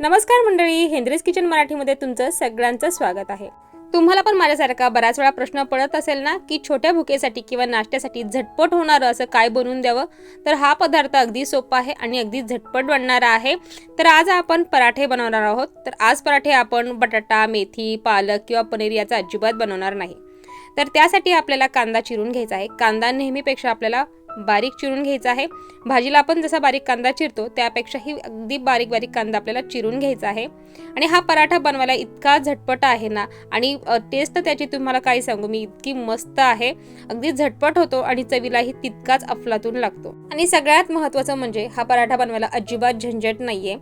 नमस्कार मंडळी हेंद्रेस किचन मराठीमध्ये तुमचं सगळ्यांचं स्वागत आहे. तुम्हाला पण माझ्यासारखा बराच वेळा प्रश्न पडत असेल ना की छोट्या भुकेसाठी किंवा नाश्त्यासाठी झटपट होणारं असं काय बनवून द्यावं? तर हा पदार्थ अगदी सोपा आहे आणि अगदी झटपट बनणारा आहे. तर आज आपण पराठे बनवणार आहोत. तर आज पराठे आपण बटाटा मेथी पालक किंवा पनीर याचा अजिबात बनवणार नाही. तर त्यासाठी आपल्याला कांदा चिरून घ्यायचा आहे. कांदा नेहमीपेक्षा आपल्याला बारीक चिरून घ्यायचा आहे. भाजीला आपण जसा बारीक कांदा चिरतो त्यापेक्षाही अगदी बारीक बारीक कांदा आपल्याला चिरून घ्यायचा आहे. आणि हा पराठा बनवायला इतका झटपट आहे ना आणि टेस्ट त्याची तुम्हाला काय सांगू मी इतकी मस्त आहे. अगदी झटपट होतो आणि चवीलाही तितकाच अफलातून लागतो. आणि सगळ्यात महत्त्वाचं म्हणजे हा पराठा बनवायला अजिबात झंझट नाहीये.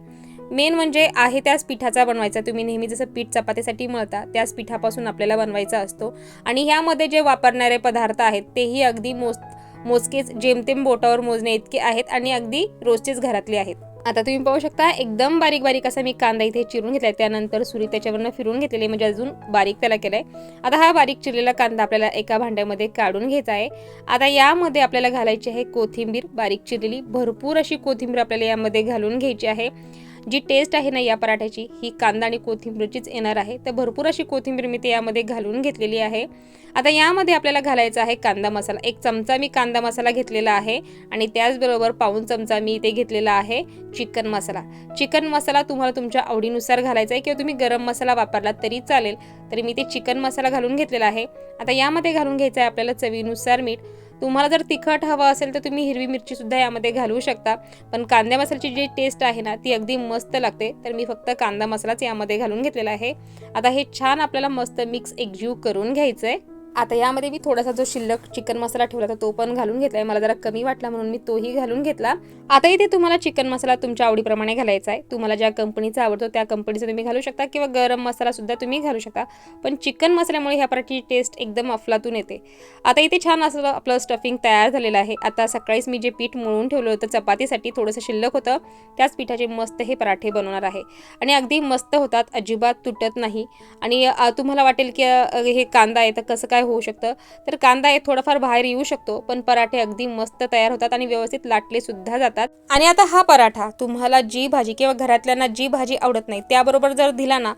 मेन म्हणजे आहे त्याच पिठाचा बनवायचा. तुम्ही नेहमी जसं पीठ चपातीसाठी मळता त्याच पिठापासून आपल्याला बनवायचा असतो. आणि ह्यामध्ये जे वापरणारे पदार्थ आहेत तेही अगदी मोज मोजकेच जेमतेम बोटावर मोजणे इतके आहेत आणि अगदी रोजचेच घरातले आहेत. आता तुम्ही पाहू शकता एकदम बारीक बारीक असा मी कांदा इथे चिरून घेतलाय. त्यानंतर सुरी त्याच्यावरनं फिरून घेतलेली म्हणजे अजून बारीक त्याला केलाय. आता हा बारीक चिरलेला कांदा आपल्याला एका भांड्यामध्ये काढून घ्यायचा आहे. आता यामध्ये आपल्याला घालायची आहे कोथिंबीर बारीक चिरलेली भरपूर अशी कोथिंबीर आपल्याला यामध्ये घालून घ्यायची आहे. जी टेस्ट आहे ना या पराठ्याची ही कांदा आणि कोथिंबीरचीच येणार आहे. तर भरपूर अशी कोथिंबीर मी ते यामध्ये घालून घेतलेली आहे. आता यामध्ये आपल्याला घालायचा आहे कांदा मसाला. एक चमचा मी कांदा मसाला घेतलेला आहे आणि त्याचबरोबर पाऊन चमचा मी इथे घेतलेला आहे चिकन मसाला. चिकन मसाला तुम्हाला तुमच्या आवडीनुसार घालायचा आहे किंवा तुम्ही गरम मसाला वापरला तरी चालेल. तरी मी ते चिकन मसाला घालून घेतलेला आहे. आता यामध्ये घालून घ्यायचं आहे आपल्याला चवीनुसार मीठ. तुम्हाला जर तिखट हवं असेल तर तुम्ही हिरवी मिरची सुद्धा यामध्ये घालू शकता. पण कांद्या मसाल्याची जी टेस्ट आहे ना ती अगदी मस्त लागते. तर मी फक्त कांदा मसालाच यामध्ये घालून घेतलेला आहे. आता हे छान आपल्याला मस्त मिक्स एकजीव करून घ्यायचं आहे आता यामध्ये मी थोडासा जो शिल्लक चिकन मसाला ठेवला होता तो पण घालून घेतलाय. मला जरा कमी वाटला म्हणून मी तोही घालून घेतला. आता इथे तुम्हाला चिकन मसाला तुमच्या आवडीप्रमाणे घालायचा आहे. तुम्हाला ज्या कंपनीचा आवडतो त्या कंपनीचा तुम्ही घालू शकता किंवा गरम मसाला सुद्धा तुम्ही घालू शकता. पण चिकन मसाल्यामुळे ह्या पराठीची टेस्ट एकदम अफलातून येते. आता इथे छान असं आपलं स्टफिंग तयार झालेलं आहे. आता सकाळीच मी जे पीठ मळून ठेवलं होतं चपातीसाठी थोडंसं शिल्लक होतं. त्याच पिठाचे मस्त हे पराठे बनवणार आहे. आणि अगदी मस्त होतात अजिबात तुटत नाही. आणि तुम्हाला वाटेल की हे कांदा आहे तर कसं काय होऊ शकतं? तर कांदा हे थोडाफार बाहेर येऊ शकतो पण पराठे अगदी मस्त तयार होतात आणि व्यवस्थित लाटले सुद्धा जातात. आणि आता हा पराठा तुम्हाला जी भाजी किंवा घरातल्यांना जी भाजी आवडत नाही त्याबरोबर जर दिला ना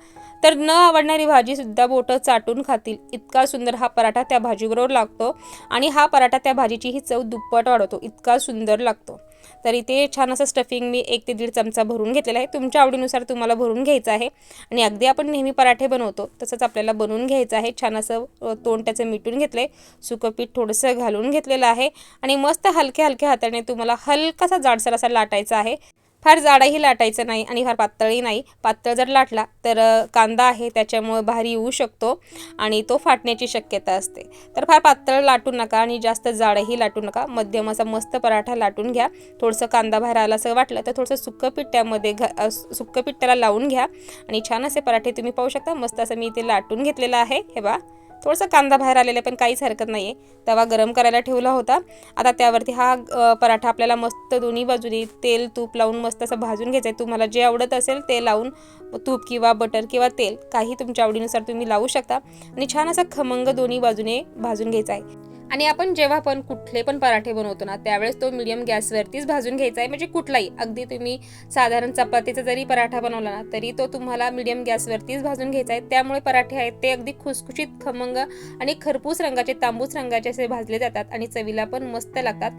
तर न आवडणारी भाजीसुद्धा बोटं चाटून खातील. इतका सुंदर हा पराठा त्या भाजीबरोबर लागतो आणि हा पराठा त्या भाजीचीही चव दुप्पट वाढवतो. इतका सुंदर लागतो. तर इथे छान असं स्टफिंग मी एक ते दीड चमचा भरून घेतलेला आहे. तुमच्या आवडीनुसार तुम्हाला भरून घ्यायचं आहे. आणि अगदी आपण नेहमी पराठे बनवतो तसंच आपल्याला बनवून घ्यायचं आहे. छान असं तोंड त्याचं मिटून घेतलं आहे सुकं पीठ थोडंसं घालून घेतलेलं आहे. आणि मस्त हलक्या हलक्या हाताने तुम्हाला हलकासा जाडसर असा लाटायचा आहे. फार जाडही लाटायचं नाही आणि फार पातळही नाही. पातळ जर लाटला तर कांदा आहे त्याच्यामुळे भारी येऊ शकतो आणि तो फाटण्याची शक्यता असते. तर फार पातळ लाटू नका आणि जास्त जाडही लाटू नका. मध्यम असा मस्त पराठा लाटून घ्या. थोडंसं कांदा बाहेर आला असं वाटलं तर थोडंसं सुक्कं पीठ त्यामध्ये घ सुक्कं पीठ त्याला लावून घ्या आणि छान असे पराठे तुम्ही पाहू शकता. मस्त असं मी इथे लाटून घेतलेलं आहे. हे बा थोडंसं कांदा बाहेर आलेला आहे, पण काहीच हरकत नाही आहे तवा गरम करायला ठेवला होता. आता त्यावरती हा पराठा आपल्याला मस्त दोन्ही बाजूनी तेल तूप लावून मस्त असं भाजून घ्यायचं आहे. तुम्हाला जे आवडत असेल ते लावून तूप किंवा बटर किंवा तेल काही तुमच्या आवडीनुसार तुम्ही लावू शकता. आणि छान असा खमंग दोन्ही बाजूने भाजून घ्यायचा आहे. आणि आपण जेव्हा पण कुठले पण पराठे बनवतो ना त्यावेळेस तो मिडियम गॅसवरतीच भाजून घ्यायचा आहे म्हणजे कुठलाही. अगदी तुम्ही साधारण चपातीचा जरी पराठा बनवला ना तरी तो तुम्हाला मिडियम गॅसवरतीच भाजून घ्यायचा आहे त्यामुळे पराठे आहेत ते अगदी खुसखुशीत खमंग आणि खरपूस रंगाचे तांबूस रंगाचे असे भाजले जातात आणि चवीला पण मस्त लागतात.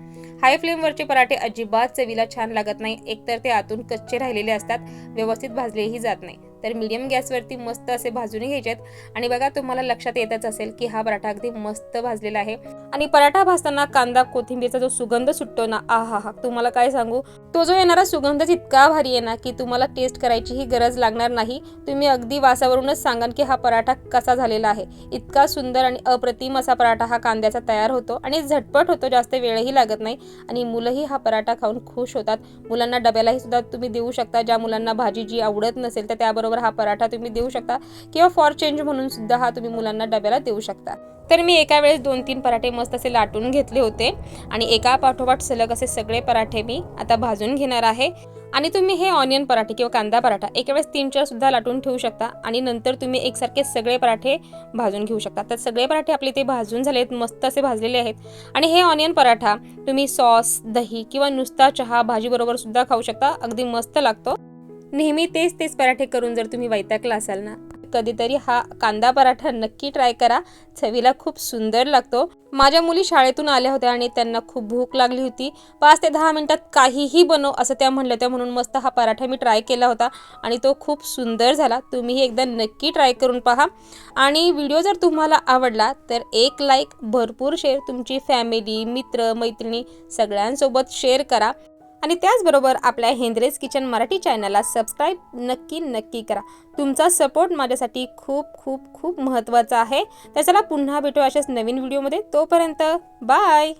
हाय फ्लेमवरचे पराठे अजिबात चवीला छान लागत नाही. एकतर ते आतून कच्चे राहिलेले असतात. व्यवस्थित भाजलेही जात नाही. तर मीडियम गॅसवरती मस्त असे भाजून घ्यायचे आहेत आणि बघा तुम्हाला लक्षात येतच असेल की हा पराठा अगदी मस्त भाजलेला आहे. आणि पराठा भाजताना कांदा कोथिंबीरचा जो सुगंध सुटतो ना आ हा हा तुम्हाला काय सांगू? तो जो येणारा सुगंधच इतका भारी आहे ना की तुम्हाला टेस्ट करायचीही गरज लागणार नाही. तुम्ही अगदी वासावरूनच सांगाल की हा पराठा कसा झालेला आहे. इतका सुंदर आणि अप्रतिम असा पराठा हा कांद्याचा तयार होतो आणि झटपट होतो जास्त वेळही लागत नाही. आणि मुलंही हा पराठा खाऊन खुश होतात. मुलांना डब्यालाही सुद्धा तुम्ही देऊ शकता. ज्या मुलांना भाजी जी आवडत नसेल तर त्याबरोबर हा पराठा तुम्ही देऊ शकता. किंवा फॉर चेंज म्हणून सुद्धा हा तुम्ही मुलांना डब्याला देऊ शकता. तर मी एका वेळेस दोन तीन पराठे मस्त असे लाटून घेतले होते. आणि एका पाठोपाठ सलग असे सगळे पराठे मी आता भाजून घेणार आहे. आणि तुम्ही हे ऑनियन पराठे किंवा कांदा पराठा एका वेळेस तीन चार सुद्धा लाटून ठेवू शकता. आणि नंतर तुम्ही एकसारखे सगळे पराठे भाजून घेऊ शकता. तर सगळे पराठे आपले ते भाजून झाले आहेत मस्त असे भाजलेले आहेत. आणि हे ऑनियन पराठा तुम्ही सॉस दही किंवा नुसता चहा भाजीबरोबर सुद्धा खाऊ शकता. अगदी मस्त लागतो. नेहमी तेच तेच पराठे करून जर तुम्ही वैतागला असाल ना कधीतरी हा कांदा पराठा नक्की ट्राय करा. चवीला खूप सुंदर लागतो. माझ्या मुली शाळेतून आल्या होत्या आणि त्यांना खूप भूक लागली होती. पाच ते दहा मिनिटात काहीही बनव असं त्या म्हणलं होत्या. म्हणून मस्त हा पराठा मी ट्राय केला होता आणि तो खूप सुंदर झाला. तुम्हीही एकदा नक्की ट्राय करून पहा. आणि व्हिडिओ जर तुम्हाला आवडला तर एक लाईक भरपूर शेअर तुमची फॅमिली मित्र मैत्रिणी सगळ्यांसोबत शेअर करा. आणि त्याचबरोबर आपल्या हेंद्रेज किचन मराठी चॅनलला सबस्क्राईब नक्की नक्की करा. तुमचा सपोर्ट माझ्यासाठी खूप खूप खूप महत्त्वाचा आहे. तर चला पुन्हा भेटू अशाच नवीन व्हिडिओमध्ये. तोपर्यंत बाय!